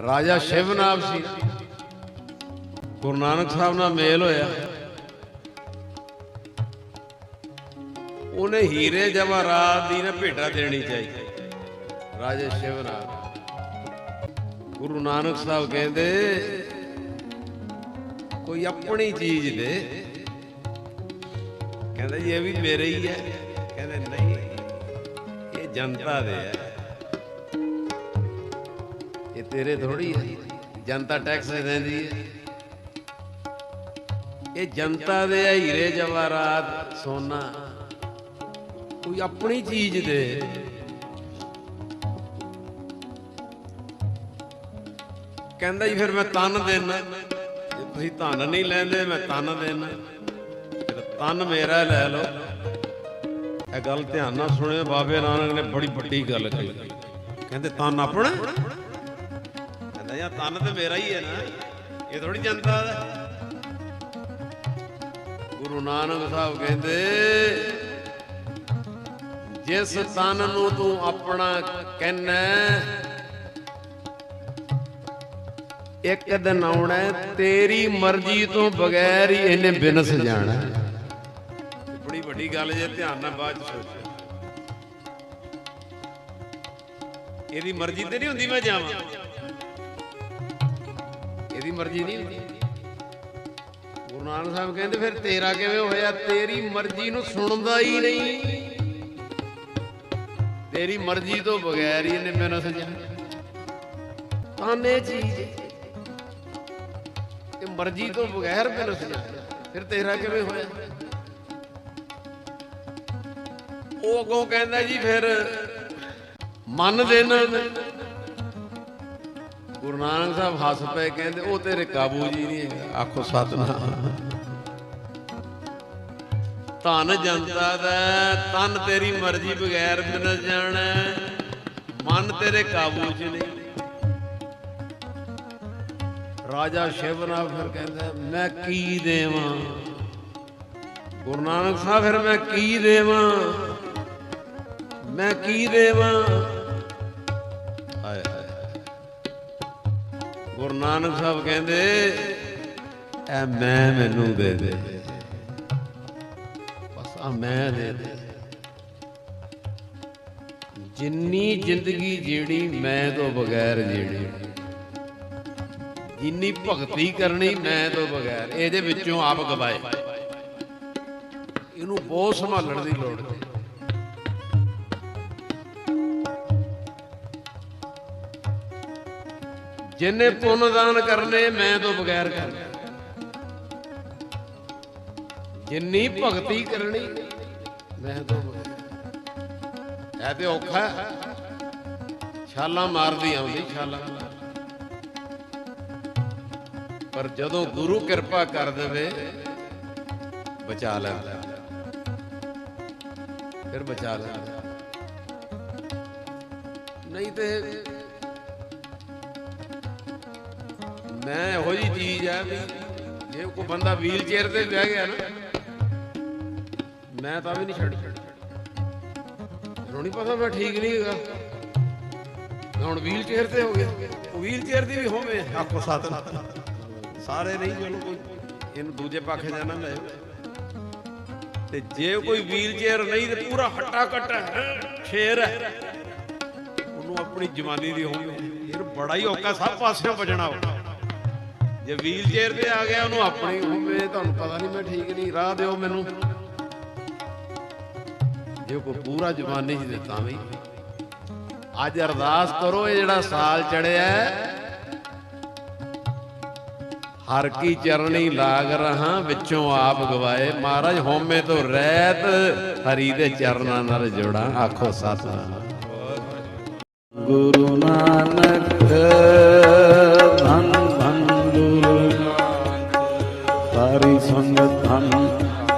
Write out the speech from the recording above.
ਰਾਜਾ ਸ਼ਿਵਨਾਮ ਸੀ ਗੁਰੂ ਨਾਨਕ ਸਾਹਿਬ ਨਾਲ ਮੇਲ ਹੋਇਆ। ਉਹਨੇ ਹੀਰੇ ਜਵਾਹਰਾਤ ਦੀ ਨਾ ਭੇਟਾ ਦੇਣੀ ਚਾਹੀਦੀ। ਰਾਜਾ ਸ਼ਿਵਨਾਮ। ਗੁਰੂ ਨਾਨਕ ਸਾਹਿਬ ਕਹਿੰਦੇ, ਕੋਈ ਆਪਣੀ ਚੀਜ਼ ਦੇ। ਕਹਿੰਦਾ ਜੀ ਇਹ ਵੀ ਮੇਰੇ ਹੀ ਹੈ। ਕਹਿੰਦੇ, ਨਹੀਂ, ਇਹ ਜਨਤਾ ਦੇ ਹੈ। ਇਹ ਤੇਰੇ ਥੋੜੀ ਹੈ। ਜਨਤਾ ਟੈਕਸ ਦਿੰਦੀ ਹੈ। ਇਹ ਜਨਤਾ ਦੇ ਹੈ ਹੀਰੇ ਜਵਾਹਰਾਤ, ਸੋਨਾ। ਕੋਈ ਆਪਣੀ ਚੀਜ਼ ਦੇ। ਕਹਿੰਦਾ ਜੀ, ਫਿਰ ਮੈਂ ਤਨ ਦੇਣਾ ਜੇ ਤੁਸੀਂ ਧਨ ਨਹੀਂ ਲੈਂਦੇ, ਮੈਂ ਤਨ ਦੇਣਾ ਫਿਰ ਤਨ ਮੇਰਾ ਲੈ ਲਓ। ਇਹ ਗੱਲ ਧਿਆਨ ਨਾਲ ਸੁਣਿਓ। ਬਾਬੇ ਨਾਨਕ ਨੇ ਬੜੀ ਵੱਡੀ ਗੱਲ ਕਹੀ। ਕਹਿੰਦੇ, ਤਨ ਆਪਣਾ ਯਾ ਤਨ ਤੇ ਮੇਰਾ ਹੀ ਹੈ ਨਾ। ਇਹ ਥੋੜੀ ਜਨਤਾ ਦਾ। ਗੁਰੂ ਨਾਨਕ ਸਾਹਿਬ ਕਹਿੰਦੇ ਜਿਸ ਤਨ ਨੂੰ ਤੂੰ ਆਪਣਾ ਕਹਿਣਾ ਇੱਕ ਦਿਨ ਆਉਣਾ ਤੇਰੀ ਮਰਜ਼ੀ ਤੋਂ ਬਗੈਰ ਹੀ ਇਹਨੇ ਬਿਨਸ ਜਾਣਾ। ਬੜੀ ਵੱਡੀ ਗੱਲ ਜੇ ਧਿਆਨ ਨਾਲ ਬਾਅਦ ਚ ਸੋਚੋ। ਇਹਦੀ ਮਰਜ਼ੀ ਤੇ ਨਹੀਂ ਹੁੰਦੀ ਮੈਂ ਜਾਵਾਂ। ਇਹਦੀ ਮਰਜ਼ੀ ਨਹੀਂ। ਗੁਰੂ ਨਾਨਕ ਸਾਹਿਬ ਕਹਿੰਦੇ ਫਿਰ ਤੇਰਾ ਕਿਵੇਂ ਹੋਇਆ? ਤੇਰੀ ਮਰਜ਼ੀ ਨੂੰ ਸੁਣਦਾ ਹੀ ਨਹੀਂ। ਤੇਰੀ ਮਰਜ਼ੀ ਤੋਂ ਬਗੈਰ ਹੀ ਇਹਨੇ ਮੈਨੂੰ ਸਮਝਾਇਆ ਤਾਂ ਇਹ ਚੀਜ਼। ਇਹ ਮਰਜ਼ੀ ਤੋਂ ਬਗੈਰ ਮੈਨੂੰ ਸਮਝਾਇਆ ਫਿਰ ਤੇਰਾ ਕਿਵੇਂ ਹੋਇਆ? ਉਹ ਅੱਗੋਂ ਕਹਿੰਦਾ ਜੀ ਫਿਰ ਮੰਨ ਦੇਣਾ। ਗੁਰੂ ਨਾਨਕ ਸਾਹਿਬ ਹੱਸ ਪਏ ਕਹਿੰਦੇ ਉਹ ਤੇਰੇ ਕਾਬੂ ਜੀ ਨਹੀਂ ਆਖੋ ਸਤਨਾਮ। ਧਨ ਜਨਤਾ ਦਾ ਤਨ ਤੇਰੀ ਮਰਜ਼ੀ ਬਗੈਰ ਮਿਲ ਜਾਣਾ ਮਨ ਤੇਰੇ ਕਾਬੂ 'ਚ ਨਹੀਂ। ਰਾਜਾ ਸ਼ਿਵਨਾਥ ਫਿਰ ਕਹਿੰਦਾ ਮੈਂ ਕੀ ਦੇਵਾਂ? ਗੁਰੂ ਨਾਨਕ ਸਾਹਿਬ ਫਿਰ ਮੈਂ ਕੀ ਦੇਵਾਂ? ਮੈਂ ਕੀ ਦੇਵਾਂ? ਗੁਰੂ ਨਾਨਕ ਸਾਹਿਬ ਕਹਿੰਦੇ, ਐ ਮੈਂ ਮੈਨੂੰ ਦੇ ਦੇ। ਬਸ ਆ ਮੈਂ ਦੇ ਦੇ। ਜਿੰਨੀ ਜ਼ਿੰਦਗੀ ਜਿਹੜੀ ਮੈਂ ਤੋਂ ਬਗੈਰ ਜਿਹੜੀ ਜਿੰਨੀ ਭਗਤੀ ਕਰਨੀ, ਮੈਂ ਤੋਂ ਬਗੈਰ। ਇਹਦੇ ਵਿੱਚੋਂ ਆਪ ਗਵਾਏ। ਇਹਨੂੰ ਬਹੁਤ ਸੰਭਾਲਣ ਦੀ ਲੋੜ ਹੈ। ਜਿੰਨੇ ਪੁੰਨ ਦਾਨ ਕਰਨੇ, ਮੈਂ ਤੋਂ ਬਗੈਰ ਕਰਨੇ। ਜਿੰਨੀ ਭਗਤੀ ਕਰਨੀ, ਮੈਂ ਤੋਂ ਬਗੈਰ। ਇਹ ਤੇ ਔਖਾ ਛਾਲਾਂ ਮਾਰਦੀ ਆਉਂਦੀ ਛਾਲਾਂ। ਪਰ ਜਦੋਂ ਗੁਰੂ ਕਿਰਪਾ ਕਰ ਦੇਵੇ, ਬਚਾ ਲੈਂਦਾ ਫਿਰ ਬਚਾ ਲੈਂਦਾ ਨਹੀਂ ਤੇ ਮੈਂ ਇਹੋ ਜੀ ਚੀਜ਼ ਹੈ ਵੀ ਜੇ ਕੋਈ ਬੰਦਾ ਵੀਲ ਚੇਅਰ ਤੇ ਬਹਿ ਗਿਆ ਨਾ ਮੈਂ ਤਾਂ ਵੀ ਨਹੀਂ ਛੱਡ ਮੈਨੂੰ ਨਹੀਂ ਪਤਾ ਮੈਂ ਠੀਕ ਨਹੀਂ ਹੈਗਾ। ਹੁਣ ਵੀਲ ਚੇਅਰ ਤੇ ਹੋ ਗਿਆ। ਉਹ ਵੀਲ ਚੇਅਰ ਦੀ ਵੀ ਹੋਵੇ। ਆਖੋ ਸਤ ਸਾਰੇ ਨਹੀਂ ਚਲੋ ਕੋਈ। ਇਹਨੂੰ ਦੂਜੇ ਪਾਸੇ ਜਾਣਾ ਲੈ ਤੇ ਜੇ ਕੋਈ ਵੀਲ ਚੇਅਰ ਨਹੀਂ ਤੇ ਪੂਰਾ ਹੱਟਾ ਕੱਟਾ ਸ਼ੇਰ ਹੈ। ਉਹਨੂੰ ਆਪਣੀ ਜਵਾਨੀ ਦੀ ਹੋਵੇ। ਇਹ ਬੜਾ ਹੀ ਔਕਾ ਸਭ ਪਾਸਿਓਂ ਬਚਣਾ ਔਕਾ ਜੇ ਵੀਲ ਚੇਅਰ ਤੇ ਆ ਗਿਆ ਉਹਨੂੰ ਆਪਣੀ ਹੋਵੇ ਤੁਹਾਨੂੰ ਪਤਾ ਨਹੀਂ ਮੈਂ ਠੀਕ ਨਹੀਂ ਰਾਹ ਦਿਓ ਮੈਨੂੰ। ਜੇ ਕੋਈ ਪੂਰਾ ਜਵਾਨੀ ਚ ਦਿੱਤਾ ਵੀ। ਅੱਜ ਅਰਦਾਸ ਕਰੋ ਇਹ ਜਿਹੜਾ ਸਾਲ ਚੜਿਆ ਹੈ, ਹਰ ਕੀ ਚਰਣੀ ਲਾਗ ਰਹਾ ਵਿੱਚੋਂ ਆਪ ਗਵਾਏ। ਮਹਾਰਾਜ ਹੋਮੇ ਤੋਂ ਰਹਿਤ ਹਰੀ ਦੇ ਚਰਨਾਂ ਨਾਲ ਜੋੜਾਂ। ਆਖੋ ਸਤਨਾਮ। ਗੁਰੂ রাম